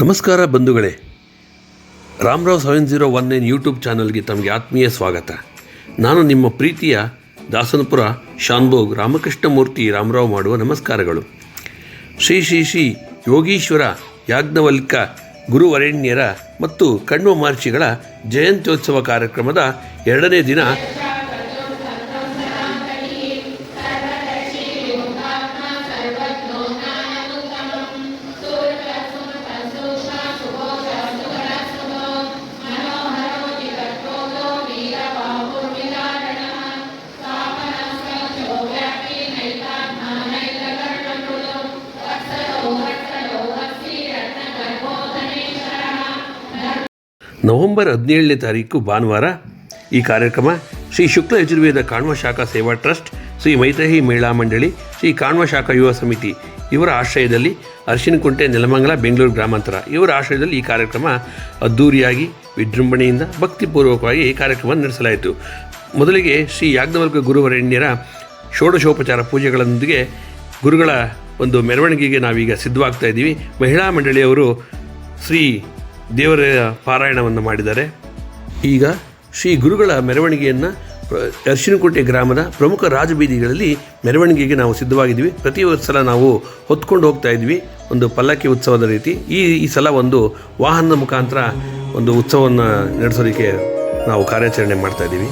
ನಮಸ್ಕಾರ ಬಂಧುಗಳೇ. Ramarao seven zero one nine YouTube ಚಾನಲ್ಗೆ ತಮಗೆ ಆತ್ಮೀಯ ಸ್ವಾಗತ. ನಾನು ನಿಮ್ಮ ಪ್ರೀತಿಯ ದಾಸನಪುರ ಶಾನ್ಭೋಗ್ ರಾಮಕೃಷ್ಣಮೂರ್ತಿ ರಾಮರಾವ್ ಮಾಡುವ ನಮಸ್ಕಾರಗಳು. ಶ್ರೀ ಶ್ರೀ ಶ್ರೀ ಯೋಗೀಶ್ವರ ಯಾಜ್ಞವಲ್ಕ ಗುರುವರೆಣ್ಯರ ಮತ್ತು ಕಣ್ವ ಮಹರ್ಷಿಗಳ ಜಯಂತ್ಯೋತ್ಸವ ಕಾರ್ಯಕ್ರಮದ ಎರಡನೇ ದಿನ ನವೆಂಬರ್ ಹದಿನೇಳನೇ ತಾರೀಕು ಭಾನುವಾರ ಈ ಕಾರ್ಯಕ್ರಮ ಶ್ರೀ ಶುಕ್ಲ ಯಜುರ್ವೇದ ಕಾಣುವ ಶಾಖಾ ಸೇವಾ ಟ್ರಸ್ಟ್, ಶ್ರೀ ಮೈತ್ರೇಹಿ ಮಹಿಳಾ ಮಂಡಳಿ, ಶ್ರೀ ಕಾಣ್ವ ಶಾಖಾ ಯುವ ಸಮಿತಿ ಇವರ ಆಶ್ರಯದಲ್ಲಿ ಅರಶಿನಕುಂಟೆ, ನೆಲಮಂಗಲ, ಬೆಂಗಳೂರು ಗ್ರಾಮಾಂತರ ಇವರ ಆಶ್ರಯದಲ್ಲಿ ಈ ಕಾರ್ಯಕ್ರಮ ಅದ್ಧೂರಿಯಾಗಿ ವಿಜೃಂಭಣೆಯಿಂದ ಭಕ್ತಿಪೂರ್ವಕವಾಗಿ ಈ ಕಾರ್ಯಕ್ರಮ ನಡೆಸಲಾಯಿತು. ಮೊದಲಿಗೆ ಶ್ರೀ ಯಾಜ್ಞವಲ್ಕ ಗುರುವರಣ್ಯರ ಷೋಡಶೋಪಚಾರ ಪೂಜೆಗಳೊಂದಿಗೆ ಗುರುಗಳ ಒಂದು ಮೆರವಣಿಗೆಗೆ ನಾವೀಗ ಸಿದ್ಧವಾಗ್ತಾ ಇದ್ದೀವಿ. ಮಹಿಳಾ ಮಂಡಳಿಯವರು ಶ್ರೀ ದೇವರ ಪಾರಾಯಣವನ್ನು ಮಾಡಿದ್ದಾರೆ. ಈಗ ಶ್ರೀ ಗುರುಗಳ ಮೆರವಣಿಗೆಯನ್ನು ಅರ್ಶಿನಕೋಟೆ ಗ್ರಾಮದ ಪ್ರಮುಖ ರಾಜಬೀದಿಗಳಲ್ಲಿ ಮೆರವಣಿಗೆಗೆ ನಾವು ಸಿದ್ಧವಾಗಿದ್ದೀವಿ. ಪ್ರತಿ ಸಲ ನಾವು ಹೊತ್ಕೊಂಡು ಹೋಗ್ತಾ ಇದ್ವಿ ಒಂದು ಪಲ್ಲಕ್ಕಿ ಉತ್ಸವದ ರೀತಿ. ಈ ಈ ಸಲ ಒಂದು ವಾಹನದ ಮುಖಾಂತರ ಒಂದು ಉತ್ಸವವನ್ನು ನಡೆಸೋದಕ್ಕೆ ನಾವು ಕಾರ್ಯಾಚರಣೆ ಮಾಡ್ತಾ ಇದ್ದೀವಿ.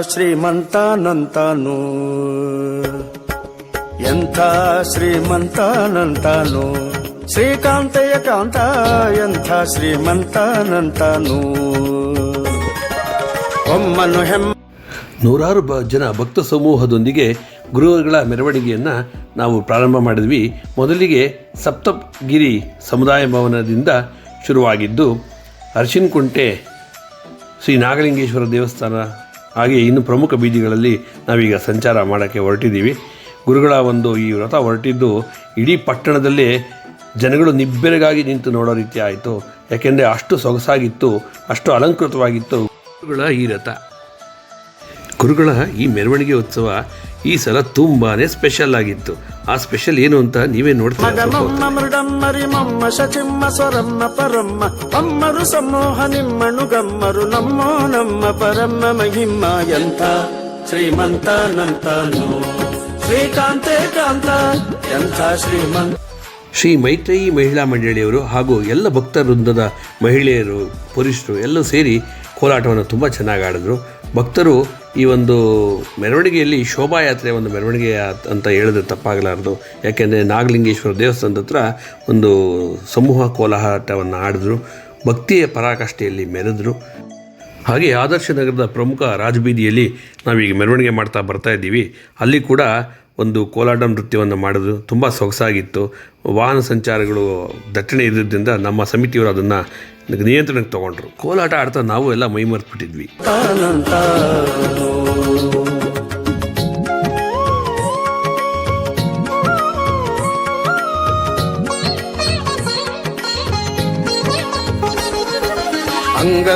ಶ್ರೀಮಂತನಂತಾನು. ಎಂಥ ಶ್ರೀಮಂತನಂತಾನು? ಶ್ರೀಕಾಂತಯ ಕಾಂತ, ಎಂಥ ಶ್ರೀಮಂತನಂತಾನು? ಒಮ್ಮನು ಹೆಮ್ಮ ನೂರಾರು ಜನ ಭಕ್ತ ಸಮೂಹದೊಂದಿಗೆ ಗುರುಗಳ ಮೆರವಣಿಗೆಯನ್ನು ನಾವು ಪ್ರಾರಂಭ ಮಾಡಿದ್ವಿ. ಮೊದಲಿಗೆ ಸಪ್ತಗಿರಿ ಸಮುದಾಯ ಭವನದಿಂದ ಶುರುವಾಗಿದ್ದು ಅರ್ಶಿನ್ಕುಂಟೆ ಶ್ರೀ ನಾಗಲಿಂಗೇಶ್ವರ ದೇವಸ್ಥಾನ ಹಾಗೆ ಇನ್ನು ಪ್ರಮುಖ ಬೀದಿಗಳಲ್ಲಿ ನಾವೀಗ ಸಂಚಾರ ಮಾಡೋಕ್ಕೆ ಹೊರಟಿದ್ದೀವಿ. ಗುರುಗಳ ಒಂದು ಈ ವ್ರತ ಹೊರಟಿದ್ದು ಇಡೀ ಪಟ್ಟಣದಲ್ಲಿ ಜನಗಳು ನಿಬ್ಬೆರಗಾಗಿ ನಿಂತು ನೋಡೋ ರೀತಿ ಆಯಿತು. ಯಾಕೆಂದರೆ ಅಷ್ಟು ಸೊಗಸಾಗಿತ್ತು, ಅಷ್ಟು ಅಲಂಕೃತವಾಗಿತ್ತು ಗುರುಗಳ ಈ ರಥ ಗುರುಗಳ ಈ ಮೆರವಣಿಗೆ ಉತ್ಸವ ಈ ಸಲ ತುಂಬಾನೇ ಸ್ಪೆಷಲ್ ಆಗಿತ್ತು. ಆ ಸ್ಪೆಷಲ್ ಏನು ಅಂತ ನೀವೇ ನೋಡ್ತಾ ಇದ್ದೀರಾ ಸ್ವಲ್ಪ ಹೊತ್ತು. ಮಗಮಮ್ಮ ಮಮ್ಮ ಶಚಿಮ್ಮ ಸ್ವರಮ್ಮ ಪರಮ್ಮ. ಅಮ್ಮರು ಸಮ್ಮೋಹ ನಿಮ್ಮನು ಗಮ್ಮರು. ನಮ್ಮೋ ನಮ್ಮ ಪರಮ್ಮ ಮಹಿಮ್ಮ ಎಂಥ? ಶ್ರೀಮಂತನಂತಾನು ಶ್ರೀಕಾಂತೆ ಕಾಂತ ಎಂಥ ಶ್ರೀಮಂತ? ಶ್ರೀ ಮೈತ್ರೇಯಿ ಮಹಿಳಾ ಮಂಡಳಿಯವರು ಹಾಗೂ ಎಲ್ಲ ಭಕ್ತ ವೃಂದದ ಮಹಿಳೆಯರು ಪುರುಷರು ಎಲ್ಲ ಸೇರಿ ಕೋಲಾಟವನ್ನು ತುಂಬ ಚೆನ್ನಾಗಿ ಆಡಿದ್ರು. ಭಕ್ತರು ಈ ಒಂದು ಮೆರವಣಿಗೆಯಲ್ಲಿ ಶೋಭಾಯಾತ್ರೆ ಒಂದು ಮೆರವಣಿಗೆ ಅಂತ ಹೇಳಿದ್ರೆ ತಪ್ಪಾಗಲಾರದು. ಯಾಕೆಂದರೆ ನಾಗಲಿಂಗೇಶ್ವರ ದೇವಸ್ಥಾನದ ಹತ್ರ ಒಂದು ಸಮೂಹ ಕೋಲಾಹಾಟವನ್ನು ಆಡಿದ್ರು, ಭಕ್ತಿಯ ಪರಾಕಾಷ್ಠೆಯಲ್ಲಿ ಮೆರೆದ್ರು. ಹಾಗೆ ಆದರ್ಶ ನಗರದ ಪ್ರಮುಖ ರಾಜಬೀದಿಯಲ್ಲಿ ನಾವೀಗ ಮೆರವಣಿಗೆ ಮಾಡ್ತಾ ಬರ್ತಾ ಇದ್ದೀವಿ. ಅಲ್ಲಿ ಕೂಡ ಒಂದು ಕೋಲಾಟ ನೃತ್ಯವನ್ನು ಮಾಡಿದ್ರು. ತುಂಬ ಸೊಗಸಾಗಿತ್ತು. ವಾಹನ ಸಂಚಾರಗಳು ದಟ್ಟಣೆ ಇದ್ದಿದ್ದರಿಂದ ನಮ್ಮ ಸಮಿತಿಯವರು ಅದನ್ನು ನಿಯಂತ್ರಣಕ್ಕೆ ತಗೊಂಡ್ರು. ಕೋಲಾಟ ಆಡ್ತಾ ನಾವು ಎಲ್ಲ ಮೈಮರೆತ್ಬಿಟ್ಟಿದ್ವಿ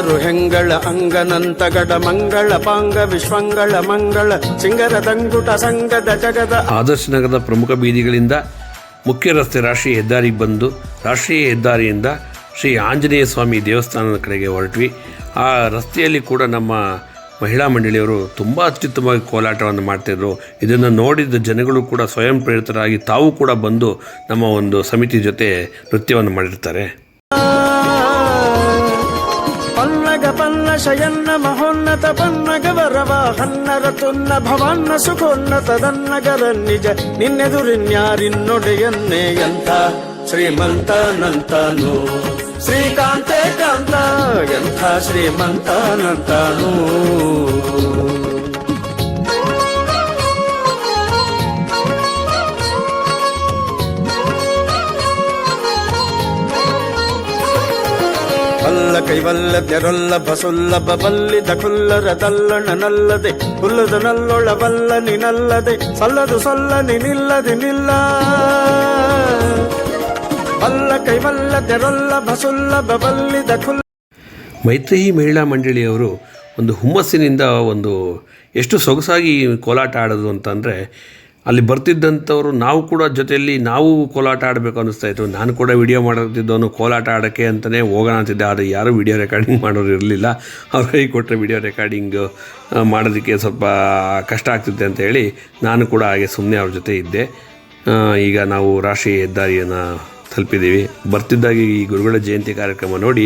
ಅನಂತಾನು ಹೆಂಗಳ ಅಂಗನಂತ ಗಡ ಮಂಗಳ ಪಾಂಗ ವಿಶ್ವಂಗಳ ಮಂಗಳ ಸಿಂಗರ ದಂಗುಟ ಸಂಗದ ಜಗದ ಆದರ್ಶ ನಗರದ ಪ್ರಮುಖ ಬೀದಿಗಳಿಂದ ಮುಖ್ಯ ರಸ್ತೆ ರಾಷ್ಟ್ರೀಯ ಹೆದ್ದಾರಿಗೆ ಬಂದು ರಾಷ್ಟ್ರೀಯ ಹೆದ್ದಾರಿಯಿಂದ ಶ್ರೀ ಆಂಜನೇಯ ಸ್ವಾಮಿ ದೇವಸ್ಥಾನದ ಕಡೆಗೆ ಹೊರಟ್ವಿ. ಆ ರಸ್ತೆಯಲ್ಲಿ ಕೂಡ ನಮ್ಮ ಮಹಿಳಾ ಮಂಡಳಿಯವರು ತುಂಬ ಅತ್ಯುತ್ತಮವಾಗಿ ಕೋಲಾಟವನ್ನು ಮಾಡ್ತಿದ್ರು. ಇದನ್ನು ನೋಡಿದ ಜನಗಳು ಕೂಡ ಸ್ವಯಂ ಪ್ರೇರಿತರಾಗಿ ತಾವು ಕೂಡ ಬಂದು ನಮ್ಮ ಒಂದು ಸಮಿತಿ ಜೊತೆ ನೃತ್ಯವನ್ನು ಮಾಡಿರ್ತಾರೆ. ಶಯನ್ನ ಮಹೋನ್ನತ ಪನ್ನಗ ವರವ ಹನ್ನರ ತುನ್ನ ಭವನ್ನ ಸುಖೋನ್ನತ ದನ್ನಗರ ನಿಜ ನಿನ್ನೆದುರಿನ್ಯಾರಿನ್ನೊಡೆಯನ್ನೇ ಎಂಥ ಶ್ರೀಮಂತನಂತಾನು ಶ್ರೀಕಾಂತೆ ಕಾಂತ ಎಂಥ ಶ್ರೀಮಂತನಂತಾನು ಪಲ್ಲಕ ಕೈವಲ್ಲದ್ಯರೊಲ್ಲ ಬಸುಲ್ಲಭ ಬಲ್ಲಿದ ಕುಲ್ಲರದಲ್ಲಣನಲ್ಲದೆ ಹುಲ್ಲದ ನಲ್ಲೊಳವಲ್ಲ ನಿನಲ್ಲದೆ ಸಲ್ಲದು ಸೊಲ್ಲ ನಿಲ್ಲದೆ ನಿಲ್ಲ. ಬಲ್ಲ ಕೈವಲ್ಲದ್ಯರೊಲ್ಲ ಬಸೊಲ್ಲ ಬಲ್ಲಿದ ಕುಲ್ಲ ಮೈತ್ರಿ ಮಹಿಳಾ ಮಂಡಳಿಯವರು ಒಂದು ಹುಮ್ಮಸ್ಸಿನಿಂದ ಒಂದು ಎಷ್ಟು ಸೊಗಸಾಗಿ ಕೋಲಾಟ ಆಡೋದು ಅಂತಂದರೆ ಅಲ್ಲಿ ಬರ್ತಿದ್ದಂಥವ್ರು ನಾವು ಕೂಡ ಜೊತೆಯಲ್ಲಿ ನಾವು ಕೋಲಾಟ ಆಡಬೇಕು ಅನ್ನಿಸ್ತಾ ಇತ್ತು. ನಾನು ಕೂಡ ವಿಡಿಯೋ ಮಾಡುತ್ತಿದ್ದವನು ಕೋಲಾಟ ಆಡೋಕ್ಕೆ ಅಂತಲೇ ಹೋಗೋಣ ಅಂತಿದ್ದೆ. ಆದರೆ ಯಾರೂ ವಿಡಿಯೋ ರೆಕಾರ್ಡಿಂಗ್ ಮಾಡೋರು ಇರಲಿಲ್ಲ. ಅವ್ರ ಕೈ ಕೊಟ್ಟರೆ ವಿಡಿಯೋ ರೆಕಾರ್ಡಿಂಗ್ ಮಾಡೋದಕ್ಕೆ ಸ್ವಲ್ಪ ಕಷ್ಟ ಆಗ್ತಿದೆ ಅಂತ ಹೇಳಿ ನಾನು ಕೂಡ ಹಾಗೆ ಸುಮ್ಮನೆ ಅವ್ರ ಜೊತೆ ಇದ್ದೆ. ಈಗ ನಾವು ರಾಷ್ಟ್ರೀಯ ಹೆದ್ದಾರಿಯನ್ನು ತಲುಪಿದ್ದೀವಿ. ಬರ್ತಿದ್ದಾಗಿ ಈ ಗುರುಗಳ ಜಯಂತಿ ಕಾರ್ಯಕ್ರಮ ನೋಡಿ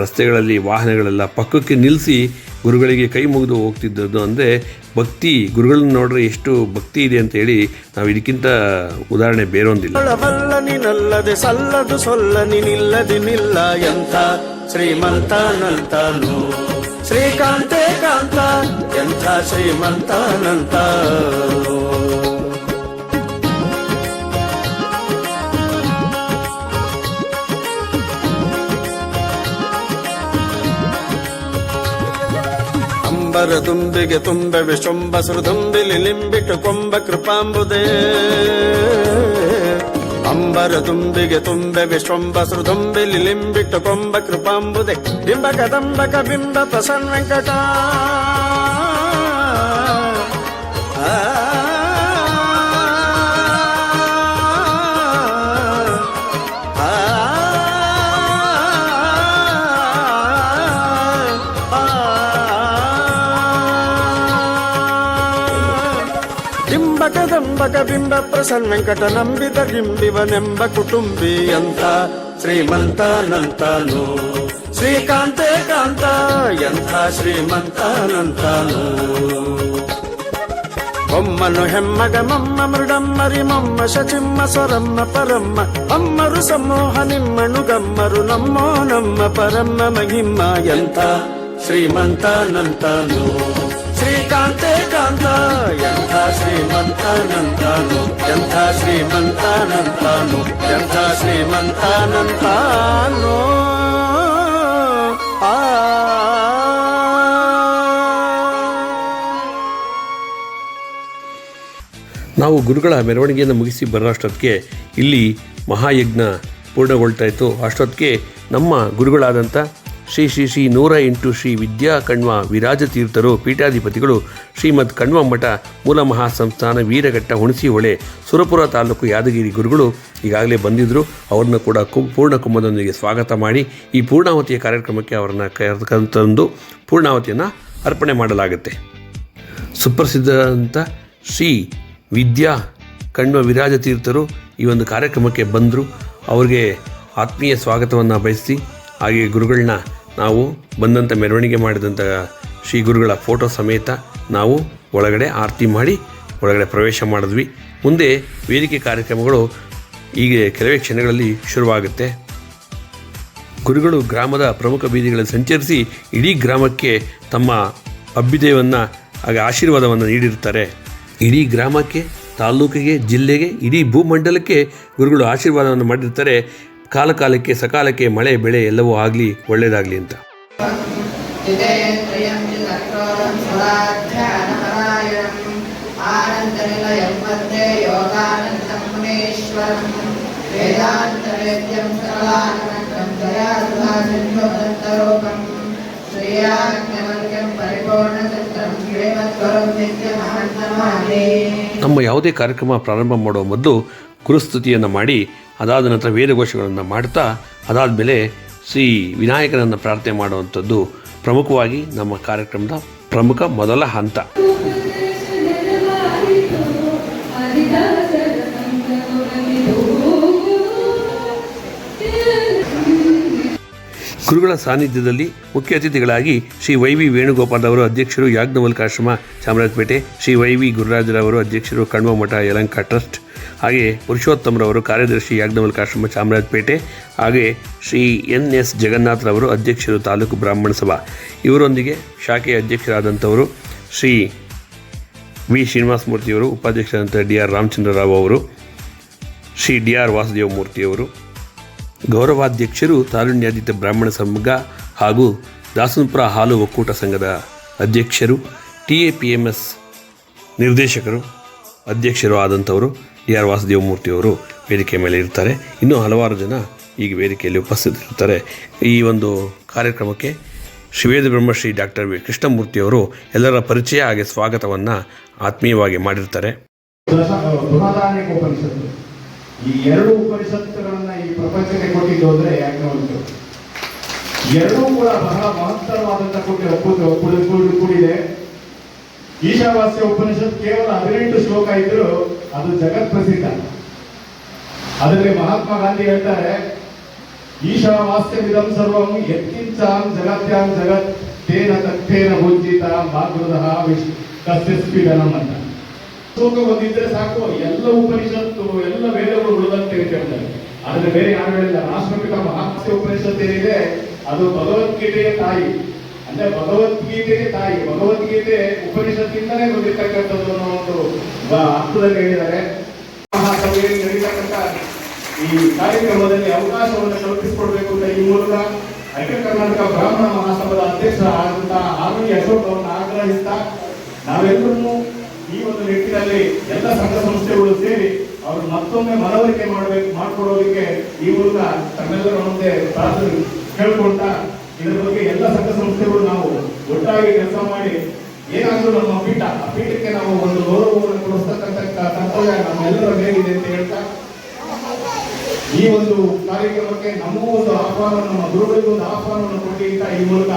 ರಸ್ತೆಗಳಲ್ಲಿ ವಾಹನಗಳೆಲ್ಲ ಪಕ್ಕಕ್ಕೆ ನಿಲ್ಲಿಸಿ ಗುರುಗಳಿಗೆ ಕೈ ಮುಗಿದು ಹೋಗ್ತಿದ್ದದ್ದು ಅಂದರೆ ಭಕ್ತಿ, ಗುರುಗಳನ್ನ ನೋಡ್ರೆ ಎಷ್ಟು ಭಕ್ತಿ ಇದೆ ಅಂತ ಹೇಳಿ ನಾವು ಇದಕ್ಕಿಂತ ಉದಾಹರಣೆ ಬೇರೊಂದಿಲ್ಲ. ಸಲ್ಲದು ಸೊಲ್ಲ ನಿಲ್ಲದೆ ನಿಲ್ಲ ಎಂಥ ಶ್ರೀಮಂತನಂತನು. ಶ್ರೀಕಾಂತೆ ಕಾಂತ, ಎಂಥ ಶ್ರೀಮಂತನಂತ. ಅಂಬರ ದುಂಬಿಗೆ ತುಂಬೆ ವಿಶುಂಬ ಸುರದುಂಬಿಲಿ ಲಿಂಬಿಟ್ಟು ಕೊಂಬ ಕೃಪಾಂಬುದೇ. ಅಂಬರ ತುಂಬಿಗೆ ತುಂಬೆ ವಿಶ್ವಂಬ ಸೃದುಂಬಿಲಿ ಲಿಂಬಿಟ್ಟು ಕೊಂಬ ಕೃಪಾಂಬುದೆ. ಬಿಂಬ ಕದಂಬಕ ಬಿಂಬ ಪ್ರಸನ್ನ ವೆಂಕಟ. ದಂಬಕ ಬಿಂಬ ಪ್ರಸನ್ನ ವೆಂಕಟ ನಂಬಿದ ಗಿಂಬಿವನೆಂಬ ಕುಟುಂಬಿ ಅಂತ ಶ್ರೀಮಂತನಂತಾನು ಶ್ರೀಕಾಂತೆ ಕಾಂತ ಎಂಥ ಶ್ರೀಮಂತನಂತಾನು ಬೊಮ್ಮನು ಹೆಮ್ಮಗ ಮಮ್ಮ ಮೃಡಮ್ಮರಿ ಮಮ್ಮ ಶಚಿಮ್ಮ ಸ್ವರಮ್ಮ ಪರಮ್ಮ ಅಮ್ಮರು ಸಮೂಹ ನಿಮ್ಮನು ಗಮ್ಮರು ನಮ್ಮೋ ನಮ್ಮ ಪರಮ್ಮ ಮಹಿಮ್ಮ ಎಂತ ಶ್ರೀಮಂತನಂತಾನು ಶ್ರೀಕಾಂತೆ ಕಾಂತ ಎಂಥ ಶ್ರೀಮಂತನಂತಾನು ಎಂಥ ಶ್ರೀಮಂತನಂತಾನು ಎಂಥ ಶ್ರೀಮಂತನಂತಾನು ನಾವು ಗುರುಗಳ ಮೆರವಣಿಗೆಯನ್ನು ಮುಗಿಸಿ ಬರೋಷ್ಟೊತ್ತಿಗೆ ಇಲ್ಲಿ ಮಹಾಯಜ್ಞ ಪೂರ್ಣಗೊಳ್ತಾಯಿತ್ತು ಅಷ್ಟೊತ್ತಿಗೆ ನಮ್ಮ ಗುರುಗಳಾದಂಥ ಶ್ರೀ ಶ್ರೀ ಶ್ರೀ ನೂರ ಎಂಟು ಶ್ರೀ ವಿದ್ಯಾ ಕಣ್ವ ವಿರಾಜ ತೀರ್ಥರು ಪೀಠಾಧಿಪತಿಗಳು ಶ್ರೀಮದ್ ಕಣ್ವ ಮಠ ಮೂಲ ಮಹಾಸಂಸ್ಥಾನ ವೀರಘಟ್ಟ ಹುಣಸಿ ಹೊಳೆ ಸುರಪುರ ತಾಲೂಕು ಯಾದಗಿರಿ ಗುರುಗಳು ಈಗಾಗಲೇ ಬಂದಿದ್ದರು ಅವ್ರನ್ನ ಕೂಡ ಕುಂ, ಪೂರ್ಣ ಕುಂಭದೊಂದಿಗೆ ಸ್ವಾಗತ ಮಾಡಿ ಈ ಪೂರ್ಣಾವತಿಯ ಕಾರ್ಯಕ್ರಮಕ್ಕೆ ಅವರನ್ನು ಕರೆತಂದು ಪೂರ್ಣಾವತಿಯನ್ನು ಅರ್ಪಣೆ ಮಾಡಲಾಗುತ್ತೆ. ಸುಪ್ರಸಿದ್ಧರಾದಂಥ ಶ್ರೀ ವಿದ್ಯಾ ಕಣ್ವ ವಿರಾಜ ತೀರ್ಥರು ಈ ಒಂದು ಕಾರ್ಯಕ್ರಮಕ್ಕೆ ಬಂದರು. ಅವ್ರಿಗೆ ಆತ್ಮೀಯ ಸ್ವಾಗತವನ್ನು ಬಯಸಿ ಹಾಗೆ ಗುರುಗಳನ್ನ ನಾವು ಬಂದಂಥ ಮೆರವಣಿಗೆ ಮಾಡಿದಂಥ ಶ್ರೀ ಗುರುಗಳ ಫೋಟೋ ಸಮೇತ ನಾವು ಒಳಗಡೆ ಆರತಿ ಮಾಡಿ ಒಳಗಡೆ ಪ್ರವೇಶ ಮಾಡಿದ್ವಿ. ಮುಂದೆ ವೇದಿಕೆ ಕಾರ್ಯಕ್ರಮಗಳು ಈಗ ಕೆಲವೇ ಕ್ಷಣಗಳಲ್ಲಿ ಶುರುವಾಗುತ್ತೆ. ಗುರುಗಳು ಗ್ರಾಮದ ಪ್ರಮುಖ ಬೀದಿಗಳಲ್ಲಿ ಸಂಚರಿಸಿ ಇಡೀ ಗ್ರಾಮಕ್ಕೆ ತಮ್ಮ ಅಭ್ಯುದಯವನ್ನು, ಹಾಗೆ ಆಶೀರ್ವಾದವನ್ನು ನೀಡಿರ್ತಾರೆ ಇಡೀ ಗ್ರಾಮಕ್ಕೆ ತಾಲೂಕಿಗೆ ಜಿಲ್ಲೆಗೆ, ಇಡೀ ಭೂಮಂಡಲಕ್ಕೆ ಗುರುಗಳು ಆಶೀರ್ವಾದವನ್ನು ಮಾಡಿರ್ತಾರೆ ಕಾಲಕಾಲಕ್ಕೆ ಸಕಾಲಕ್ಕೆ ಮಳೆ ಬೆಳೆ ಎಲ್ಲವೂ ಆಗಲಿ ಒಳ್ಳೆಯದಾಗಲಿ ಅಂತ. ನಮ್ಮ ಯಾವುದೇ ಕಾರ್ಯಕ್ರಮ ಪ್ರಾರಂಭ ಮಾಡುವ ಮೊದಲು ಗುರುಸ್ತುತಿಯನ್ನು ಮಾಡಿ ಅದಾದ ನಂತರ ವೇದಘೋಷಗಳನ್ನು ಮಾಡ್ತಾ, ಅದಾದ ಮೇಲೆ ಶ್ರೀ ವಿನಾಯಕನನ್ನು ಪ್ರಾರ್ಥನೆ ಮಾಡುವಂಥದ್ದು ಪ್ರಮುಖವಾಗಿ ನಮ್ಮ ಕಾರ್ಯಕ್ರಮದ ಪ್ರಮುಖ ಮೊದಲ ಹಂತ. ಗುರುಗಳ ಸಾನ್ನಿಧ್ಯದಲ್ಲಿ ಮುಖ್ಯ ಅತಿಥಿಗಳಾಗಿ ಶ್ರೀ ವೈ ವಿ ವೇಣುಗೋಪಾಲ್ ಅವರು ಅಧ್ಯಕ್ಷರು ಯಾಜ್ಞವಲ್ಕಾಶ್ರಮ ಚಾಮರಾಜಪೇಟೆ, ಶ್ರೀ ವೈ ವಿ ಗುರುರಾಜರವರು ಅಧ್ಯಕ್ಷರು ಕಣ್ವ ಮಠ ಯಲಂಕ ಟ್ರಸ್ಟ್ ಹಾಗೆ ಪುರುಷೋತ್ತಮರವರು ಕಾರ್ಯದರ್ಶಿ ಯಾಜ್ಞವಲ್ಕಾಶ್ರಮ ಚಾಮರಾಜಪೇಟೆ ಹಾಗೆ ಶ್ರೀ ಎನ್ ಎಸ್ ಜಗನ್ನಾಥರವರು ಅಧ್ಯಕ್ಷರು ತಾಲೂಕು ಬ್ರಾಹ್ಮಣ ಸಭಾ. ಇವರೊಂದಿಗೆ ಶಾಖೆಯ ಅಧ್ಯಕ್ಷರಾದಂಥವರು ಶ್ರೀ ವಿ. ಶ್ರೀನಿವಾಸ ಮೂರ್ತಿಯವರು ಉಪಾಧ್ಯಕ್ಷರಾದಂಥ ಡಿ. ಆರ್. ರಾಮಚಂದ್ರ ರಾವ್ ಅವರು, ಶ್ರೀ ಡಿ. ಆರ್. ವಾಸುದೇವ ಮೂರ್ತಿಯವರು ಗೌರವಾಧ್ಯಕ್ಷರು ತಾರುಣ್ಯಾದಿತ ಬ್ರಾಹ್ಮಣ ಸಂಘ ಹಾಗೂ ದಾಸನಪುರ ಹಾಲು ಒಕ್ಕೂಟ ಸಂಘದ ಅಧ್ಯಕ್ಷರು, T. A. P. M S. ನಿರ್ದೇಶಕರು, ಅಧ್ಯಕ್ಷರು ಆದಂಥವರು. ಡಿ ಆರ್ ವಾಸುದೇವಮೂರ್ತಿಯವರು ವೇದಿಕೆ ಮೇಲೆ ಇರ್ತಾರೆ. ಇನ್ನೂ ಹಲವಾರು ಜನ ಈಗ ವೇದಿಕೆಯಲ್ಲಿ ಉಪಸ್ಥಿತರಿರ್ತಾರೆ. ಈ ಒಂದು ಕಾರ್ಯಕ್ರಮಕ್ಕೆ ಶ್ರೀವೇದ ಬ್ರಹ್ಮಶ್ರೀ ಡಾಕ್ಟರ್ ವಿ. ಕೃಷ್ಣಮೂರ್ತಿಯವರು ಎಲ್ಲರ ಪರಿಚಯ ಹಾಗೆ ಸ್ವಾಗತವನ್ನು ಆತ್ಮೀಯವಾಗಿ ಮಾಡಿರ್ತಾರೆ. ಈ ಎರಡು ಉಪನಿಷತ್ತುಗಳನ್ನ ಈ ಪ್ರಪಂಚಕ್ಕೆ ಕೊಟ್ಟಿದ್ದು ಅಂದ್ರೆ ಯಾಕೆ ಎರಡೂ ಕೂಡ ಬಹಳ ಮಹತ್ತರವಾದಂತ ಕೂಡಿ ಒಪ್ಪುದು ಕೂಡಿ ಕೂಡಿ- ಕೂಡಿದೆ. ಈಶಾವಾಸ್ಯ ಉಪನಿಷತ್ ಕೇವಲ ಹದಿನೆಂಟು ಶ್ಲೋಕ ಇದ್ದರೂ ಅದು ಜಗತ್ ಪ್ರಸಿದ್ಧ. ಅದರಲ್ಲಿ ಮಹಾತ್ಮ ಗಾಂಧಿ ಹೇಳ್ತಾರೆ ಈಶಾವಾಸ್ಯವಿದಂ ಸರ್ವಂ ಯತ್ಕಿಂಚಾಂ ಜಗತ್ಯಾಂ ಜಗತ್, ತೇನ ತತ್ತೇನ ಭುಂಜಿತ ಮಾಗೃದಃ ವಿಶ್ ಅಂತ. ಶೋಕ ಬಂದಿದ್ರೆ ಸಾಕು, ಎಲ್ಲ ಉಪನಿಷತ್ತು, ಎಲ್ಲ ವೇದಗಳು ಉಳಿದಂತೆ ಹೇಳ್ತಾರೆ ಆದ್ರೆ ಬೇರೆ ಯಾರು ಹೇಳಿಲ್ಲ, ರಾಷ್ಟ್ರಪಿತ ಮಹಾತ್ಮ ಉಪನಿಷತ್ ಏನಿದೆ ಅದು ಭಗವದ್ಗೀತೆಯ ತಾಯಿ. ಅಂದ್ರೆ ಭಗವದ್ಗೀತೆಗೆ ತಾಯಿ, ಭಗವದ್ಗೀತೆ ಉಪನಿಷತ್ತಿಂದಲೇ ಬಂದಿರ್ತಕ್ಕಂಥದ್ದು ಅನ್ನೋ ಒಂದು ಅರ್ಥದಲ್ಲಿ ಹೇಳಿದ್ದಾರೆ. ಮಹಾಸಭೆಯಲ್ಲಿ ನಡೀತಕ್ಕಂಥ ಈ ಕಾರ್ಯಕ್ರಮದಲ್ಲಿ ಅವಕಾಶವನ್ನು ಕಲ್ಪಿಸಿಕೊಡ್ಬೇಕು ಅಂತ ಈ ಮೂಲಕ ಅಖಿಲ ಕರ್ನಾಟಕ ಬ್ರಾಹ್ಮಣ ಮಹಾಸಭಾದ ಅಧ್ಯಕ್ಷರಾದಂತಹ ಆರ್ವಿ ಅಶೋಕ್ ಅವರನ್ನು ಆಗ್ರಹಿಸ್ತಾ ನಾವೆಲ್ಲರೂ ಈ ಒಂದು ನಿಟ್ಟಿನಲ್ಲಿ ಎಲ್ಲ ಸಂಘ ಸಂಸ್ಥೆಗಳು ಸೇರಿ ಅವರು ಮತ್ತೊಮ್ಮೆ ಮನವರಿಕೆ ಮಾಡಬೇಕು, ಮಾಡಿಕೊಡೋದಕ್ಕೆ ಈ ಮೂಲಕ ತಮ್ಮೆಲ್ಲರ ಮುಂದೆ ಪ್ರಾರ್ಥನೆ ಕೇಳ್ಕೊಳ್ತಾ ಇದರ ಬಗ್ಗೆ ಎಲ್ಲ ಸಂಘ ಸಂಸ್ಥೆಗಳು ನಾವು ಒಟ್ಟಾಗಿ ಕೆಲಸ ಮಾಡಿ ಏನಾದರೂ ನಮ್ಮ ಪೀಠ, ಆ ಪೀಠಕ್ಕೆ ನಾವು ಒಂದು ಗೌರವವನ್ನು ಕೊಡಿಸ್ತಕ್ಕಂಥ ಕರ್ತವ್ಯ ನಮ್ಮೆಲ್ಲರ ಮೇಲಿದೆ ಅಂತ ಹೇಳ್ತಾ, ಈ ಒಂದು ಕಾರ್ಯಕ್ರಮಕ್ಕೆ ನಮಗೂ ಒಂದು ಆಹ್ವಾನ, ನಮ್ಮ ಗುರುಗಳಿಗೂ ಒಂದು ಆಹ್ವಾನವನ್ನು ಕೊಟ್ಟಿ ಅಂತ ಈ ಮೂಲಕ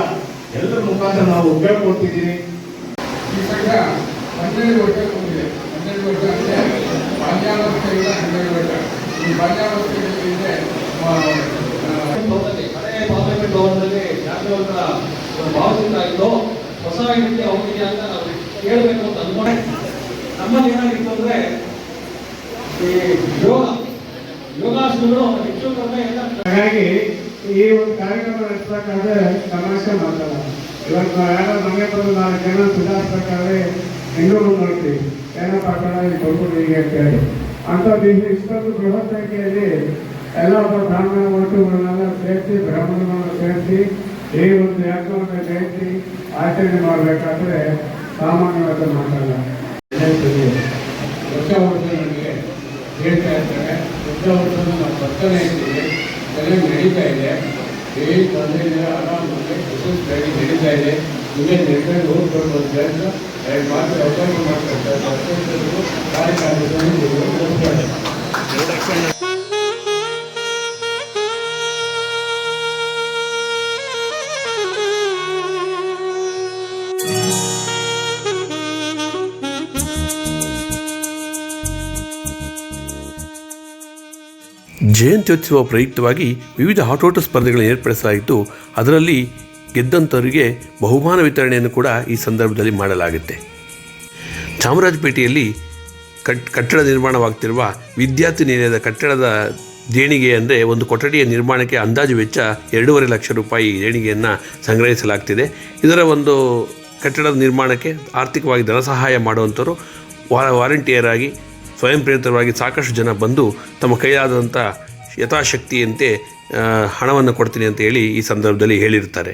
ಎಲ್ಲರ ಮುಖಾಂತರ ನಾವು ಕೇಳ್ಕೊಡ್ತಿದ್ದೀವಿ ಈ ಸಂಘ ಹನ್ನೆರಡು ವರ್ಷ ತುಂಬಿದೆ. ಹನ್ನೆರಡು ವರ್ಷ ಅಂದರೆ ಬಾಲ್ಯಾವಸ್ಥೆಯಿಂದ ಹನ್ನೆರಡು ವರ್ಷ. ಈ ಬಾಲ್ಯಾವಸ್ಥೆಯಲ್ಲಿ ಪಾರ್ಲಿಮೆಂಟ್ ಭವನದಲ್ಲಿ ಜಾಗೃತರ ಭಾವಚಿತ್ರ ಆಯಿತು ಹೊಸ ಇದಕ್ಕೆ ಹೋಗಿದೆ ಅಂತ ನಾವು ಕೇಳಬೇಕು ಅಂತ ಅನ್ಕೊಂಡೆ. ನಮ್ಮಲ್ಲಿ ಏನಾಗಿತ್ತು ಅಂದ್ರೆ ಈ ಯೋಗ, ಯೋಗಾಸನಗಳು ಹೆಚ್ಚು ಕಮ್ಮಿ ಎಲ್ಲ ಹಾಗಾಗಿ ಈ ಒಂದು ಕಾರ್ಯಕ್ರಮ ನಡೆಸಬೇಕಾದ್ರೆ ತಮಾಷೆ ಮಾತಾಡೋಣ ಇವತ್ತು ಯಾರೋ ನಮಗೆ ಬಂದು ನಾಲ್ಕು ಜನ ಸುಧಾರಿಸ್ಬೇಕಾದ್ರೆ ಬೆಂಗಳೂರು ನೋಡ್ತೀವಿ. ಏನಪ್ಪ ಪಟ್ಟಣ ಕೊಡ್ಬೋದು ಹೀಗೆ ಅಂತ ಅಂಥದ್ದು ಇಲ್ಲಿ ಇಷ್ಟೊಂದು ಬೃಹತ್ ಸಂಖ್ಯೆಯಲ್ಲಿ ಎಲ್ಲ ಒಬ್ಬ ಬ್ರಾಹ್ಮಣ ಒಟ್ಟುಗಳನ್ನೆಲ್ಲ ಸೇರಿಸಿ, ಬ್ರಾಹ್ಮಣರನ್ನ ಸೇರಿಸಿ ಈ ಒಂದು ಯಾಕಂದ್ರೆ ಜಯಂತಿ ಆಚರಣೆ ಮಾಡಬೇಕಾದ್ರೆ ಸಾಮಾನ್ಯವಾದ ಮಾತಲ್ಲ ಹೊಸ ವರ್ಷ ನನಗೆ ಹೇಳ್ತಾ ಇರ್ತಾರೆ ಹೊಸ ವರ್ಷ ನಾವು ಬರ್ತಾನೆ ಇದ್ದೀವಿ. ಎಲ್ಲ ನಡೀತಾ ಇದೆ. ಏ ತೊಂದರೆ ಇಲ್ಲ ಆರಾಮಾಗಿ ನಡೀತಾ ಇದೆ. ನಿಮಗೆ ನಿರ್ಧಾರ ಬಂದ್ರೆ ಅಂತ ಎರಡು ಮಾತು ಅವಕಾಶ ಮಾಡ್ಕೊಳ್ತಾರೆ ಕಾರ್ಯಕ್ರಮದಲ್ಲಿ ಜಯಂತ್ಯೋತ್ಸವ ಪ್ರಯುಕ್ತವಾಗಿ ವಿವಿಧ ಆಟೋಟ ಸ್ಪರ್ಧೆಗಳನ್ನು ಏರ್ಪಡಿಸಲಾಯಿತು ಅದರಲ್ಲಿ ಗೆದ್ದಂಥವರಿಗೆ ಬಹುಮಾನ ವಿತರಣೆಯನ್ನು ಕೂಡ ಈ ಸಂದರ್ಭದಲ್ಲಿ ಮಾಡಲಾಗುತ್ತೆ. ಚಾಮರಾಜಪೇಟೆಯಲ್ಲಿ ಕಟ್, ಕಟ್ಟಡ ನಿರ್ಮಾಣವಾಗ್ತಿರುವ ವಿದ್ಯಾರ್ಥಿ ನಿಲಯದ ಕಟ್ಟಡದ ದೇಣಿಗೆ ಅಂದರೆ ಒಂದು ಕೊಠಡಿಯ ನಿರ್ಮಾಣಕ್ಕೆ ಅಂದಾಜು ವೆಚ್ಚ ಎರಡೂವರೆ ಲಕ್ಷ ರೂಪಾಯಿ ದೇಣಿಗೆಯನ್ನು ಸಂಗ್ರಹಿಸಲಾಗ್ತಿದೆ. ಇದರ ಒಂದು ಕಟ್ಟಡದ ನಿರ್ಮಾಣಕ್ಕೆ ಆರ್ಥಿಕವಾಗಿ ಧನ ಸಹಾಯ ಮಾಡುವಂಥವರು ವಾರಂಟಿಯರ್ ಆಗಿ ಸ್ವಯಂ ಪ್ರೇರಿತರಾಗಿ ಸಾಕಷ್ಟು ಜನ ಬಂದು ತಮ್ಮ ಕೈಯಾದಂಥ ಯಥಾಶಕ್ತಿಯಂತೆ ಹಣವನ್ನು ಕೊಡ್ತೀನಿ ಅಂತ ಹೇಳಿ ಈ ಸಂದರ್ಭದಲ್ಲಿ ಹೇಳಿರ್ತಾರೆ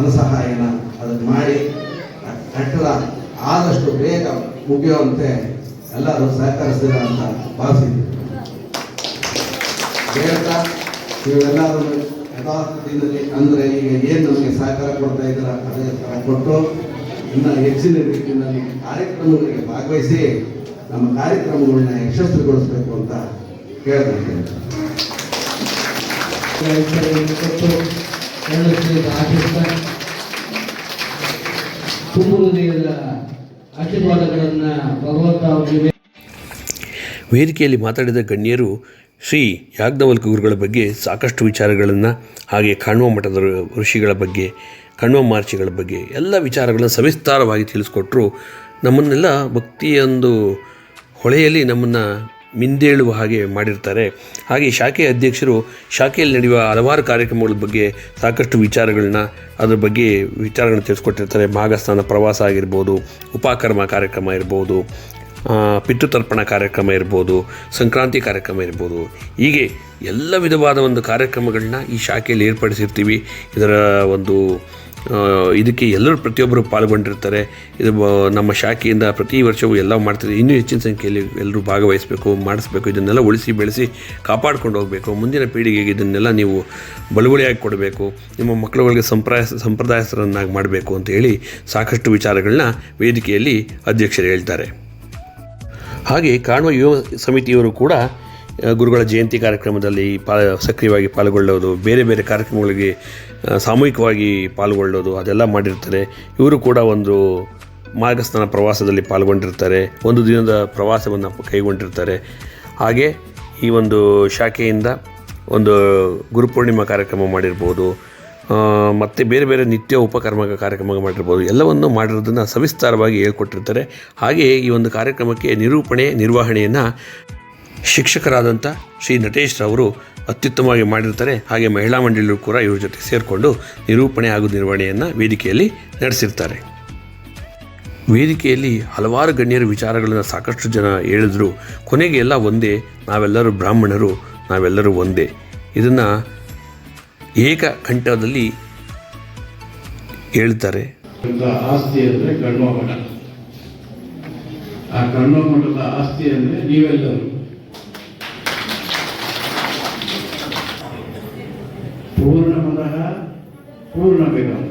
ಕೈಲಾದಷ್ಟು ಧನ ಸಹಾಯನ ಅದನ್ನು ಮಾಡಿ ಕಟ್ಟಡ ಆದಷ್ಟು ಬೇಗ ಮುಗಿಯುವಂತೆ ಎಲ್ಲರೂ ಸಹಕರಿಸಿದ ಅಂತ ಭಾವಿಸಿದ್ದೀವಿ ಹೇಳ್ತಾ ನೀವೆಲ್ಲರೂ ಯಥಾಸ್ಥಿತಿಯಲ್ಲಿ ಅಂದರೆ ಈಗ ಏನು ನಮಗೆ ಸಹಕಾರ ಕೊಡ್ತಾ ಇದ್ದೀರ ಅದೇ ಥರ ಕೊಟ್ಟು ಇನ್ನು ಹೆಚ್ಚಿನ ರೀತಿಯಲ್ಲಿ ಕಾರ್ಯಕ್ರಮಗಳಿಗೆ ಭಾಗವಹಿಸಿ ನಮ್ಮ ಕಾರ್ಯಕ್ರಮಗಳನ್ನ ಯಶಸ್ವಿಗೊಳಿಸಬೇಕು ಅಂತ ಕೇಳ್ತಿದ್ದೇನೆ ಕೊಟ್ಟು ನಡೆಸಿದ ಆಶಿಸ್ತಾ ವೇದಿಕೆಯಲ್ಲಿ ಮಾತಾಡಿದ ಗಣ್ಯರು ಶ್ರೀ ಯಾಜ್ಞವಲ್ಕ ಗುರುಗಳ ಬಗ್ಗೆ ಸಾಕಷ್ಟು ವಿಚಾರಗಳನ್ನು ಹಾಗೆ ಕಣ್ವ ಮಠದ ಋಷಿಗಳ ಬಗ್ಗೆ, ಕಣ್ವ ಮಹರ್ಷಿಗಳ ಬಗ್ಗೆ ಎಲ್ಲ ವಿಚಾರಗಳನ್ನು ಸವಿಸ್ತಾರವಾಗಿ ತಿಳಿಸ್ಕೊಟ್ರು. ನಮ್ಮನ್ನೆಲ್ಲ ಭಕ್ತಿಯೊಂದು ಹೊಳೆಯಲ್ಲಿ ನಮ್ಮನ್ನು ಮಿಂದೇಳುವ ಹಾಗೆ ಮಾಡಿರ್ತಾರೆ. ಹಾಗೆ ಶಾಖೆಯ ಅಧ್ಯಕ್ಷರು ಶಾಖೆಯಲ್ಲಿ ನಡೆಯುವ ಹಲವಾರು ಕಾರ್ಯಕ್ರಮಗಳ ಬಗ್ಗೆ ಸಾಕಷ್ಟು ವಿಚಾರಗಳನ್ನ ಅದ್ರ ಬಗ್ಗೆ ವಿಚಾರಗಳನ್ನ ತಿಳಿಸ್ಕೊಟ್ಟಿರ್ತಾರೆ. ಮಾಘಸ್ನಾನ ಪ್ರವಾಸ ಆಗಿರ್ಬೋದು, ಉಪಕರ್ಮ ಕಾರ್ಯಕ್ರಮ ಇರ್ಬೋದು ಪಿತೃತರ್ಪಣ ಕಾರ್ಯಕ್ರಮ ಇರ್ಬೋದು, ಸಂಕ್ರಾಂತಿ ಕಾರ್ಯಕ್ರಮ ಇರ್ಬೋದು. ಹೀಗೆ ಎಲ್ಲ ವಿಧವಾದ ಒಂದು ಕಾರ್ಯಕ್ರಮಗಳನ್ನ ಈ ಶಾಖೆಯಲ್ಲಿ ಏರ್ಪಡಿಸಿರ್ತೀವಿ. ಇದರ ಒಂದು ಇದಕ್ಕೆ ಎಲ್ಲರೂ ಪ್ರತಿಯೊಬ್ಬರು ಪಾಲ್ಗೊಂಡಿರ್ತಾರೆ. ಇದು ನಮ್ಮ ಶಾಖೆಯಿಂದ ಪ್ರತಿ ವರ್ಷವೂ ಎಲ್ಲ ಮಾಡ್ತಾರೆ ಇನ್ನೂ ಹೆಚ್ಚಿನ ಸಂಖ್ಯೆಯಲ್ಲಿ ಎಲ್ಲರೂ ಭಾಗವಹಿಸಬೇಕು, ಮಾಡಿಸ್ಬೇಕು, ಇದನ್ನೆಲ್ಲ ಉಳಿಸಿ ಬೆಳೆಸಿ ಕಾಪಾಡ್ಕೊಂಡು ಹೋಗಬೇಕು. ಮುಂದಿನ ಪೀಳಿಗೆಗೆ ಇದನ್ನೆಲ್ಲ ನೀವು ಬಳುವಳಿಯಾಗಿ ಕೊಡಬೇಕು. ನಿಮ್ಮ ಮಕ್ಕಳುಗಳಿಗೆ ಸಂಪ್ರಾಯ ಸಂಪ್ರದಾಯಸ್ಥರನ್ನಾಗಿ ಮಾಡಬೇಕು ಅಂತ ಹೇಳಿ ಸಾಕಷ್ಟು ವಿಚಾರಗಳನ್ನ ವೇದಿಕೆಯಲ್ಲಿ ಅಧ್ಯಕ್ಷರು ಹೇಳ್ತಾರೆ. ಹಾಗೆ ಕಾಣುವ ಯುವ ಸಮಿತಿಯವರು ಕೂಡ ಗುರುಗಳ ಜಯಂತಿ ಕಾರ್ಯಕ್ರಮದಲ್ಲಿ ಪಾ ಸಕ್ರಿಯವಾಗಿ ಪಾಲ್ಗೊಳ್ಳೋದು, ಬೇರೆ ಬೇರೆ ಕಾರ್ಯಕ್ರಮಗಳಿಗೆ ಸಾಮೂಹಿಕವಾಗಿ ಪಾಲ್ಗೊಳ್ಳೋದು, ಅದೆಲ್ಲ ಮಾಡಿರ್ತಾರೆ. ಇವರು ಕೂಡ ಒಂದು ಮಾರ್ಗಸ್ಥಾನ ಪ್ರವಾಸದಲ್ಲಿ ಪಾಲ್ಗೊಂಡಿರ್ತಾರೆ. ಒಂದು ದಿನದ ಪ್ರವಾಸವನ್ನು ಕೈಗೊಂಡಿರ್ತಾರೆ. ಹಾಗೆ ಈ ಒಂದು ಶಾಖೆಯಿಂದ ಒಂದು ಗುರುಪೂರ್ಣಿಮಾ ಕಾರ್ಯಕ್ರಮ ಮಾಡಿರ್ಬೋದು. ಮತ್ತು ಬೇರೆ ಬೇರೆ ನಿತ್ಯ ಉಪಕರ್ಮ ಕಾರ್ಯಕ್ರಮ ಮಾಡಿರ್ಬೋದು. ಎಲ್ಲವನ್ನು ಮಾಡಿರೋದನ್ನು ಸವಿಸ್ತಾರವಾಗಿ ಹೇಳ್ಕೊಟ್ಟಿರ್ತಾರೆ. ಹಾಗೆಯೇ ಈ ಒಂದು ಕಾರ್ಯಕ್ರಮಕ್ಕೆ ನಿರೂಪಣೆ, ನಿರ್ವಹಣೆಯನ್ನು ಶಿಕ್ಷಕರಾದಂಥ ಶ್ರೀ ನಟೇಶ್ ರವರು ಅತ್ಯುತ್ತಮವಾಗಿ ಮಾಡಿರ್ತಾರೆ. ಹಾಗೆ ಮಹಿಳಾ ಮಂಡಳಿಗಳು ಕೂಡ ಇವ್ರ ಜೊತೆ ಸೇರಿಕೊಂಡು ನಿರೂಪಣೆ ಹಾಗೂ ನಿರ್ವಹಣೆಯನ್ನು ವೇದಿಕೆಯಲ್ಲಿ ನಡೆಸಿರ್ತಾರೆ. ವೇದಿಕೆಯಲ್ಲಿ ಹಲವಾರು ಗಣ್ಯರ ವಿಚಾರಗಳನ್ನು ಸಾಕಷ್ಟು ಜನ ಹೇಳಿದ್ರು. ಕೊನೆಗೆ ಎಲ್ಲ ಒಂದೇ, ನಾವೆಲ್ಲರೂ ಬ್ರಾಹ್ಮಣರು, ನಾವೆಲ್ಲರೂ ಒಂದೇ. ಇದನ್ನು ಏಕ ಕಂಠದಲ್ಲಿ ಹೇಳ್ತಾರೆ. ಆಸ್ತಿ ಅಂದರೆ ಕಣ್ವ ಮಠ ಆ ಕಣ್ವ ಮಠದ ಆಸ್ತಿ ಅಂದರೆ ನೀವೆಲ್ಲರೂ. ಪೂರ್ಣಮದಃ ಪೂರ್ಣಮಿದಂ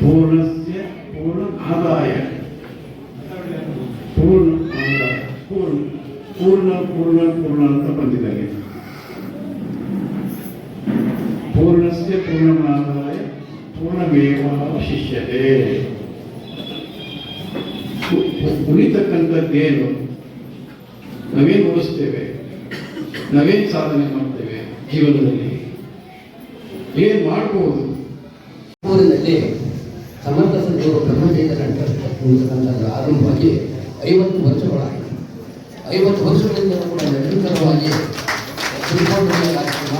ಪೂರ್ಣಸ್ಯ ಪೂರ್ಣ ಆದಾಯ. ಪೂರ್ಣ ಪೂರ್ಣ. ಪೂರ್ಣ ಪೂರ್ಣ ಪೂರ್ಣ ಅಂತ ಬಂದಿದ್ದಾರೆ ಪೂರ್ಣಸ್ಯ ಪೂರ್ಣಮಾದಾಯ ಪೂರ್ಣಮೇವಾವಶಿಷ್ಯತೆ ಶಿಷ್ಯತೆ ಉಳಿತಕ್ಕಂಥದ್ದೇನು ನಾವೇನು ಓದಿಸ್ತೇವೆ? ನಾವೇನು ಸಾಧನೆ ಮಾಡ್ತೇವೆ? ಜೀವನದಲ್ಲಿ. ಏನು ಮಾಡ್ಬೋದು? ಊರಿನಲ್ಲಿ ಸಮರ್ಥ ಸಚಿವರು ಬ್ರಹ್ಮಚೈತ ಕಂಠ ಆರಂಭವಾಗಿ ಐವತ್ತು ವರ್ಷಗಳಾಗಿದೆ ಐವತ್ತು ವರ್ಷಗಳಿಂದ ಕೂಡ ನಿರಂತರವಾಗಿ ಶ್ರೀಕಂಠದ ಕಾರ್ಯಕ್ರಮ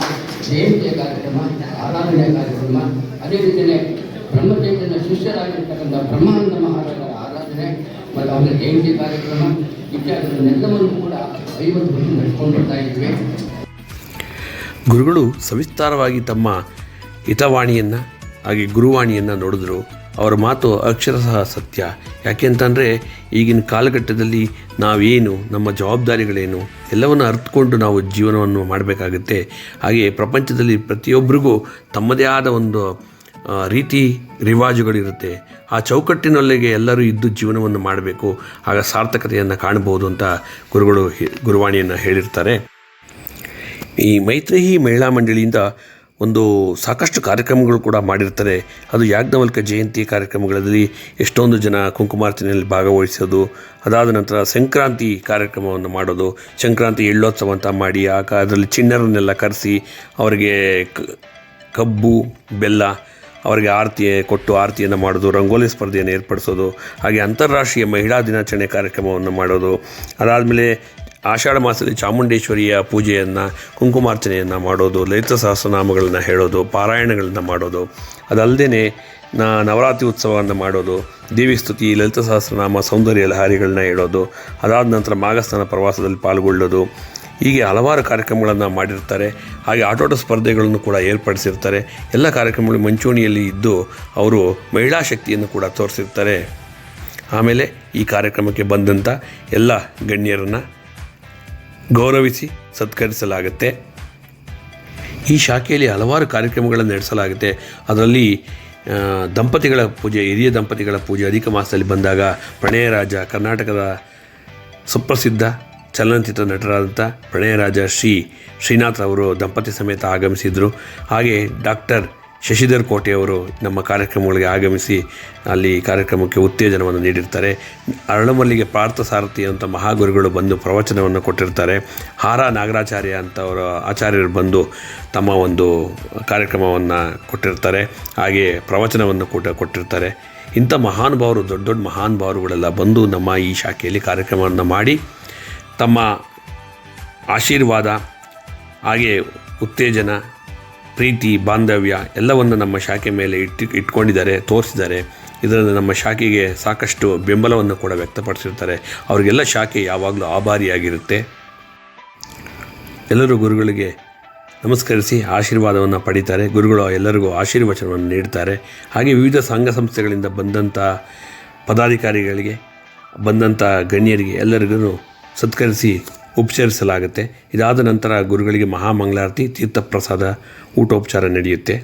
ಜಯಂತಿಯ ಕಾರ್ಯಕ್ರಮ ಆರಾಧನೆಯ ಕಾರ್ಯಕ್ರಮ ಅದೇ ರೀತಿಯೇ ಬ್ರಹ್ಮಚೈತನ್ಯ ಶಿಷ್ಯರಾಗಿರ್ತಕ್ಕಂಥ ಬ್ರಹ್ಮಾನಂದ ಮಹಾರಾಜರ ಆರಾಧನೆ ಮತ್ತು ಅವರ ಜಯಂತಿ ಕಾರ್ಯಕ್ರಮ ಇತ್ಯಾದಿಗಳನ್ನೆಲ್ಲವನ್ನು ಕೂಡ ಐವತ್ತು ವರ್ಷ ನಡೆಸ್ಕೊಂಡು ಬರ್ತಾ ಇದ್ವಿ. ಗುರುಗಳು ಸವಿಸ್ತಾರವಾಗಿ ತಮ್ಮ ಹಿತವಾಣಿಯನ್ನು, ಹಾಗೆ ಗುರುವಾಣಿಯನ್ನು ನೋಡಿದ್ರು. ಅವರ ಮಾತು ಅಕ್ಷರಶಃ ಸತ್ಯ. ಯಾಕೆಂತಂದರೆ, ಈಗಿನ ಕಾಲಘಟ್ಟದಲ್ಲಿ ನಾವೇನು, ನಮ್ಮ ಜವಾಬ್ದಾರಿಗಳೇನು, ಎಲ್ಲವನ್ನು ಅರ್ಥಕೊಂಡು ನಾವು ಜೀವನವನ್ನು ಮಾಡಬೇಕಾಗುತ್ತೆ. ಹಾಗೆ ಪ್ರಪಂಚದಲ್ಲಿ ಪ್ರತಿಯೊಬ್ಬರಿಗೂ ತಮ್ಮದೇ ಆದ ಒಂದು ರೀತಿ ರಿವಾಜುಗಳಿರುತ್ತೆ. ಆ ಚೌಕಟ್ಟಿನೊಳಗೆ ಎಲ್ಲರೂ ಇದ್ದು ಜೀವನವನ್ನು ಮಾಡಬೇಕು. ಆಗ ಸಾರ್ಥಕತೆಯನ್ನು ಕಾಣಬಹುದು ಅಂತ ಗುರುಗಳು ಗುರುವಾಣಿಯನ್ನು ಹೇಳಿರ್ತಾರೆ. ಈ ಮೈತ್ರಿಹಿ ಮಹಿಳಾ ಮಂಡಳಿಯಿಂದ ಒಂದು ಸಾಕಷ್ಟು ಕಾರ್ಯಕ್ರಮಗಳು ಕೂಡ ಮಾಡಿರ್ತಾರೆ ಅದು ಯಾಜ್ಞವಲ್ಕ ಜಯಂತಿ ಕಾರ್ಯಕ್ರಮಗಳಲ್ಲಿ ಎಷ್ಟೊಂದು ಜನ ಕುಂಕುಮಾರ್ಚನೆಯಲ್ಲಿ ಭಾಗವಹಿಸೋದು, ಅದಾದ ನಂತರ ಸಂಕ್ರಾಂತಿ ಕಾರ್ಯಕ್ರಮವನ್ನು ಮಾಡೋದು, ಸಂಕ್ರಾಂತಿ ಎಳ್ಳೋತ್ಸವ ಅಂತ ಮಾಡಿ ಆಗ ಅದರಲ್ಲಿ ಚಿಣ್ಣರನ್ನೆಲ್ಲ ಕರೆಸಿ ಅವರಿಗೆ ಕಬ್ಬು, ಬೆಲ್ಲ, ಅವರಿಗೆ ಆರತಿ ಕೊಟ್ಟು ಆರತಿಯನ್ನು ಮಾಡೋದು, ರಂಗೋಲಿ ಸ್ಪರ್ಧೆಯನ್ನು ಏರ್ಪಡಿಸೋದು, ಹಾಗೆ ಅಂತಾರಾಷ್ಟ್ರೀಯ ಮಹಿಳಾ ದಿನಾಚರಣೆ ಕಾರ್ಯಕ್ರಮವನ್ನು ಮಾಡೋದು, ಅದಾದಮೇಲೆ ಆಷಾಢ ಮಾಸದಲ್ಲಿ ಚಾಮುಂಡೇಶ್ವರಿಯ ಪೂಜೆಯನ್ನು, ಕುಂಕುಮಾರ್ಚನೆಯನ್ನು ಮಾಡೋದು, ಲಲಿತ ಸಹಸ್ರನಾಮಗಳನ್ನು ಹೇಳೋದು, ಪಾರಾಯಣಗಳನ್ನು ಮಾಡೋದು ಅದಲ್ಲದೆ ನಾ ನವರಾತ್ರಿ ಉತ್ಸವವನ್ನು ಮಾಡೋದು, ದೇವಿ ಸ್ತುತಿ, ಲಲಿತ ಸಹಸ್ರನಾಮ, ಸೌಂದರ್ಯ ಲಹಾರಿಗಳನ್ನ ಹೇಳೋದು, ಅದಾದ ನಂತರ ಮಾಘಸ್ಥಾನ ಪ್ರವಾಸದಲ್ಲಿ ಪಾಲ್ಗೊಳ್ಳೋದು, ಹೀಗೆ ಹಲವಾರು ಕಾರ್ಯಕ್ರಮಗಳನ್ನು ಮಾಡಿರ್ತಾರೆ. ಹಾಗೆ ಆಟೋಟ ಸ್ಪರ್ಧೆಗಳನ್ನು ಕೂಡ ಏರ್ಪಡಿಸಿರ್ತಾರೆ. ಎಲ್ಲ ಕಾರ್ಯಕ್ರಮಗಳು ಮಂಚೂಣಿಯಲ್ಲಿ ಇದ್ದು ಅವರು ಮಹಿಳಾ ಶಕ್ತಿಯನ್ನು ಕೂಡ ತೋರಿಸಿರ್ತಾರೆ. ಆಮೇಲೆ ಈ ಕಾರ್ಯಕ್ರಮಕ್ಕೆ ಬಂದಂಥ ಎಲ್ಲ ಗಣ್ಯರನ್ನು ಗೌರವಿಸಿ ಸತ್ಕರಿಸಲಾಗುತ್ತೆ. ಈ ಶಾಖೆಯಲ್ಲಿ ಹಲವಾರು ಕಾರ್ಯಕ್ರಮಗಳನ್ನು ನಡೆಸಲಾಗುತ್ತೆ. ಅದರಲ್ಲಿ ದಂಪತಿಗಳ ಪೂಜೆ, ಹಿರಿಯ ದಂಪತಿಗಳ ಪೂಜೆ ಅಧಿಕ ಮಾಸದಲ್ಲಿ ಬಂದಾಗ ಪ್ರಣಯರಾಜ ಕರ್ನಾಟಕದ ಸುಪ್ರಸಿದ್ಧ ಚಲನಚಿತ್ರ ನಟರಾದಂಥ ಪ್ರಣಯರಾಜ ಶ್ರೀ ಶ್ರೀನಾಥ್ ಅವರು ದಂಪತಿ ಸಮೇತ ಆಗಮಿಸಿದರು. ಹಾಗೆ ಡಾಕ್ಟರ್ ಶಶಿಧರ್ ಕೋಟೆಯವರು ನಮ್ಮ ಕಾರ್ಯಕ್ರಮಗಳಿಗೆ ಆಗಮಿಸಿ ಅಲ್ಲಿ ಕಾರ್ಯಕ್ರಮಕ್ಕೆ ಉತ್ತೇಜನವನ್ನು ನೀಡಿರ್ತಾರೆ. ಅರಳಮಲ್ಲಿಗೆ ಪಾರ್ಥಸಾರಥಿ ಅಂತ ಮಹಾಗುರುಗಳು ಬಂದು ಪ್ರವಚನವನ್ನು ಕೊಟ್ಟಿರ್ತಾರೆ. ಹಾರ ನಾಗರಾಚಾರ್ಯ ಅಂತವರ ಆಚಾರ್ಯರು ಬಂದು ತಮ್ಮ ಒಂದು ಕಾರ್ಯಕ್ರಮವನ್ನು ಕೊಟ್ಟಿರ್ತಾರೆ. ಹಾಗೆ ಪ್ರವಚನವನ್ನು ಕೂಡ ಕೊಟ್ಟಿರ್ತಾರೆ. ಇಂಥ ಮಹಾನುಭಾವರು, ದೊಡ್ಡ ದೊಡ್ಡ ಮಹಾನುಭಾವರುಗಳೆಲ್ಲ ಬಂದು ನಮ್ಮ ಈ ಶಾಖೆಯಲ್ಲಿ ಕಾರ್ಯಕ್ರಮವನ್ನು ಮಾಡಿ ತಮ್ಮ ಆಶೀರ್ವಾದ, ಹಾಗೆ ಉತ್ತೇಜನ ಪ್ರೀತಿ, ಬಾಂಧವ್ಯ ಎಲ್ಲವನ್ನು ನಮ್ಮ ಶಾಖೆ ಮೇಲೆ ಇಟ್ಟು, ಇಟ್ಕೊಂಡಿದ್ದಾರೆ, ತೋರಿಸಿದ್ದಾರೆ. ಇದರಿಂದ ನಮ್ಮ ಶಾಖೆಗೆ ಸಾಕಷ್ಟು ಬೆಂಬಲವನ್ನು ಕೂಡ ವ್ಯಕ್ತಪಡಿಸಿರ್ತಾರೆ. ಅವರಿಗೆಲ್ಲ ಶಾಖೆ ಯಾವಾಗಲೂ ಆಭಾರಿಯಾಗಿರುತ್ತೆ. ಎಲ್ಲರೂ ಗುರುಗಳಿಗೆ ನಮಸ್ಕರಿಸಿ ಆಶೀರ್ವಾದವನ್ನು ಪಡಿತಾರೆ. ಗುರುಗಳು ಎಲ್ಲರಿಗೂ ಆಶೀರ್ವಚನವನ್ನು ನೀಡ್ತಾರೆ. ಹಾಗೆ ವಿವಿಧ ಸಂಘ ಸಂಸ್ಥೆಗಳಿಂದ ಬಂದಂಥ ಪದಾಧಿಕಾರಿಗಳಿಗೆ ಬಂದಂಥ ಗಣ್ಯರಿಗೆ ಎಲ್ಲರಿಗೂ ಸತ್ಕರಿಸಿ ಉಪಚರಿಸಲಾಗುತ್ತೆ. ಇದಾದ ನಂತರ ಗುರುಗಳಿಗೆ ಮಹಾಮಂಗಳಾರತಿ ತೀರ್ಥಪ್ರಸಾದ ಊಟೋಪಚಾರ ನಡೆಯುತ್ತೆ.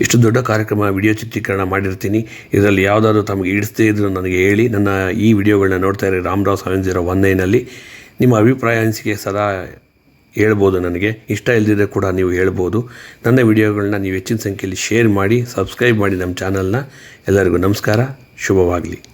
ಇಷ್ಟು ದೊಡ್ಡ ಕಾರ್ಯಕ್ರಮ ವಿಡಿಯೋ ಚಿತ್ರೀಕರಣ ಮಾಡಿರ್ತೀನಿ. ಇದರಲ್ಲಿ ಯಾವುದಾದ್ರೂ ತಮಗೆ ಇಡಿಸ್ತೇ ಇದ್ರೆ ನನಗೆ ಹೇಳಿ. ನನ್ನ ಈ ವಿಡಿಯೋಗಳನ್ನ ನೋಡ್ತಾ ಇರಿ ರಾಮರಾವ್ ಸೆವೆನ್ ಜೀರೋ ಒನ್ ನೈನಲ್ಲಿ. ನಿಮ್ಮ ಅಭಿಪ್ರಾಯ ಅನಿಸಿಕೆ ಸದಾ ಹೇಳ್ಬೋದು ನನಗೆ. ಇಷ್ಟ ಇಲ್ಲದಿದ್ದರೆ ಕೂಡ ನೀವು ಹೇಳ್ಬೋದು. ನನ್ನ ವಿಡಿಯೋಗಳನ್ನ ನೀವು ಹೆಚ್ಚಿನ ಸಂಖ್ಯೆಯಲ್ಲಿ ಶೇರ್ ಮಾಡಿ ಸಬ್ಸ್ಕ್ರೈಬ್ ಮಾಡಿ ನಮ್ಮ ಚಾನಲ್ನ ಎಲ್ಲರಿಗೂ ನಮಸ್ಕಾರ. ಶುಭವಾಗಲಿ.